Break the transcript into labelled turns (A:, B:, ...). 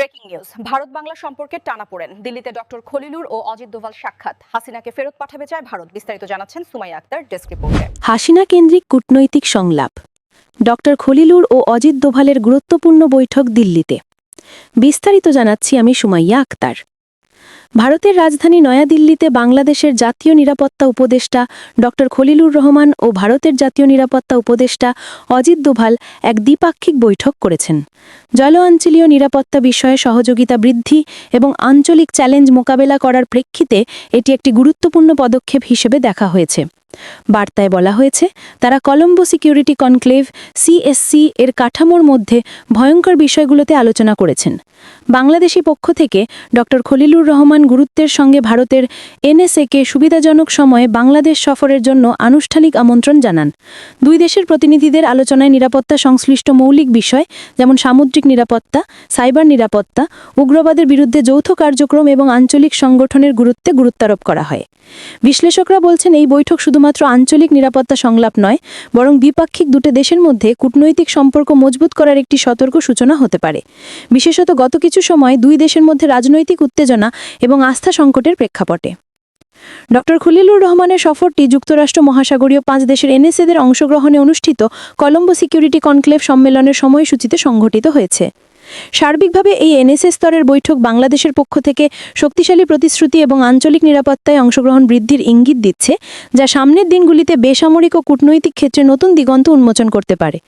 A: Breaking news Bharat Bangla সম্পর্কে টানা পড়েন। দিল্লিতে ডক্টর খলিলুর ও অজিত দোভাল সাক্ষাৎ। হাসিনাকে ফেরত পাঠাবে চায় ভারত। বিস্তারিত জানাচ্ছেন সুমাই আক্তার, ডেস্ক রিপোর্টে।
B: হাসিনা কেন্দ্রিক কূটনৈতিক সংলাপ। ডক্টর খলিলুর ও অজিত দোভালের গুরুত্বপূর্ণ বৈঠক দিল্লিতে। বিস্তারিত জানাচ্ছি আমি সুমাইয়া আক্তার। ভারতের রাজধানী নয়াদিল্লিতে বাংলাদেশের জাতীয় নিরাপত্তা উপদেষ্টা ড. খলিলুর রহমান ও ভারতের জাতীয় নিরাপত্তা উপদেষ্টা অজিত দোভাল এক দ্বিপাক্ষিক বৈঠক করেছেন। জল আঞ্চলীয় নিরাপত্তা বিষয়ে সহযোগিতা বৃদ্ধি এবং আঞ্চলিক চ্যালেঞ্জ মোকাবেলা করার প্রেক্ষিতে এটি একটি গুরুত্বপূর্ণ পদক্ষেপ হিসেবে দেখা হয়েছে। বার্তায় বলা হয়েছে, তারা কলম্বো সিকিউরিটি কনক্লেভ সিএসসি এর কাঠামোর মধ্যে ভয়ঙ্কর বিষয়গুলোতে আলোচনা করেছেন। বাংলাদেশি পক্ষ থেকে ড. খলিলুর রহমান গুরুত্বের সঙ্গে ভারতের এনএসএকে সুবিধাজনক সময়ে বাংলাদেশ সফরের জন্য আনুষ্ঠানিক আমন্ত্রণ জানান। দুই দেশের প্রতিনিধিদের আলোচনায় নিরাপত্তা সংশ্লিষ্ট মৌলিক বিষয় যেমন সামুদ্রিক নিরাপত্তা, সাইবার নিরাপত্তা, উগ্রবাদের বিরুদ্ধে যৌথ কার্যক্রম এবং আঞ্চলিক সংগঠনের গুরুত্বে গুরুত্বারোপ করা হয়। বিশ্লেষকরা বলছেন, এই বৈঠক শুধুমাত্র আঞ্চলিক নিরাপত্তা সংলাপ নয়, বরং দ্বিপাক্ষিক দুটো দেশের মধ্যে কূটনৈতিক সম্পর্ক মজবুত করার একটি সতর্ক সূচনা হতে পারে। বিশেষত গত কিছু সময় দুই দেশের মধ্যে রাজনৈতিক উত্তেজনা এবং আস্থা সংকটের প্রেক্ষাপটে। ড. খলিলুর রহমানের সফরটি যুক্তরাষ্ট্র মহাসাগরীয় পাঁচ দেশের এনএসএদের অংশগ্রহণে অনুষ্ঠিত কলম্বো সিকিউরিটি কনক্লেভ সম্মেলনের সময়সূচিতে সংঘটিত হয়েছে। সার্বিকভাবে এই এনএসএস স্তরের বৈঠক বাংলাদেশের পক্ষ থেকে শক্তিশালী প্রতিশ্রুতি এবং আঞ্চলিক নিরাপত্তায় অংশগ্রহণ বৃদ্ধির ইঙ্গিত দিচ্ছে, যা সামনের দিনগুলিতে বেসামরিক ও কূটনৈতিক ক্ষেত্রে নতুন দিগন্ত উন্মোচন করতে পারে।